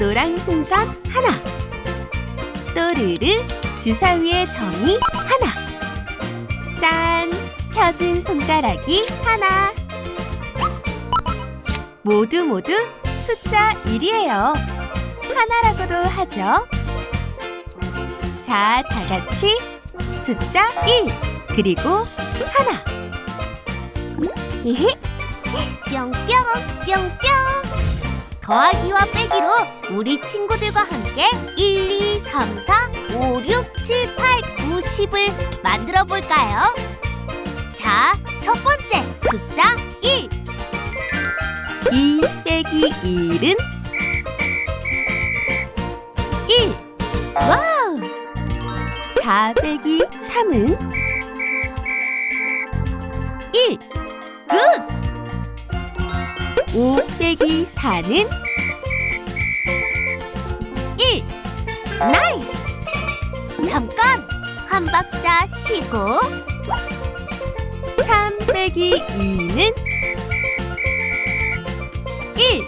노랑 풍선 하나. 또르르 주사위의 점이 하나. 짠! 펴진 손가락이 하나. 모두 모두 숫자 1이에요. 하나라고도 하죠. 자 다 같이 숫자 1 그리고 하나. 히히. 뿅뿅 뿅뿅. 더하기와 빼기로 우리 친구들과 함께 1, 2, 3, 4, 5, 6, 7, 8, 9, 10을 만들어 볼까요? 자, 첫 번째 숫자 1. 2 빼기 1은 1 와우 4 빼기 3은 1 굿! 5 빼기 4는 1 나이스! 잠깐! 한 박자 쉬고 3 빼기 2는 1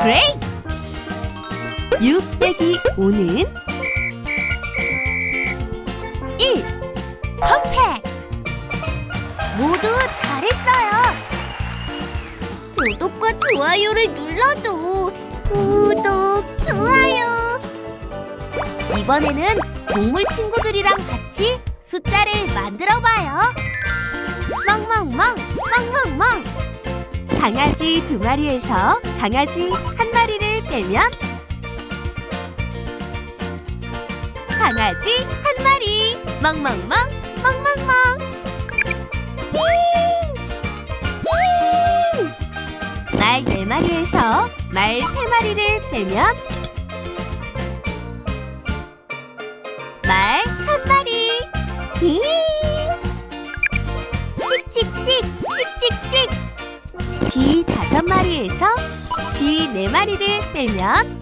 브레이크! 6 빼기 5는 좋아요를 눌러줘! 구독, 좋아요! 이번에는 동물 친구들이랑 같이 숫자를 만들어봐요! 멍멍멍 멍멍멍 강아지 두 마리에서 강아지 한 마리를 빼면 강아지 한 마리 멍멍멍 멍멍멍 말 네 마리에서 말 세 마리를 빼면 말 한 마리 히! 찍찍찍, 찍찍찍! 쥐 다섯 마리에서 쥐 네 마리를 빼면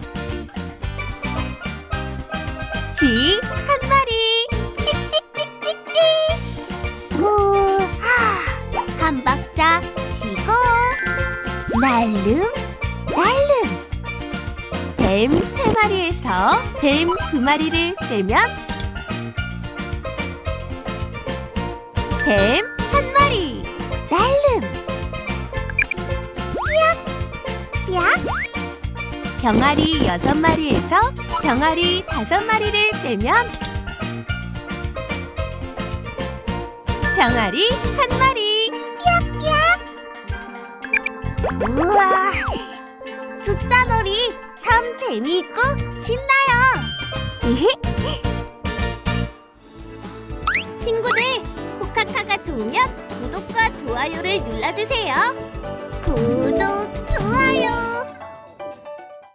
쥐 날름, 날름! 뱀 세 마리에서 뱀 두 마리를 빼면 뱀 한 마리 날름! 삐약! 병아리 여섯 마리에서 병아리 다섯 마리를 빼면 병아리 한 마리 우와! 숫자 놀이 참 재미있고 신나요! 친구들, 코카카가 좋으면 구독과 좋아요를 눌러주세요. 구독, 좋아요!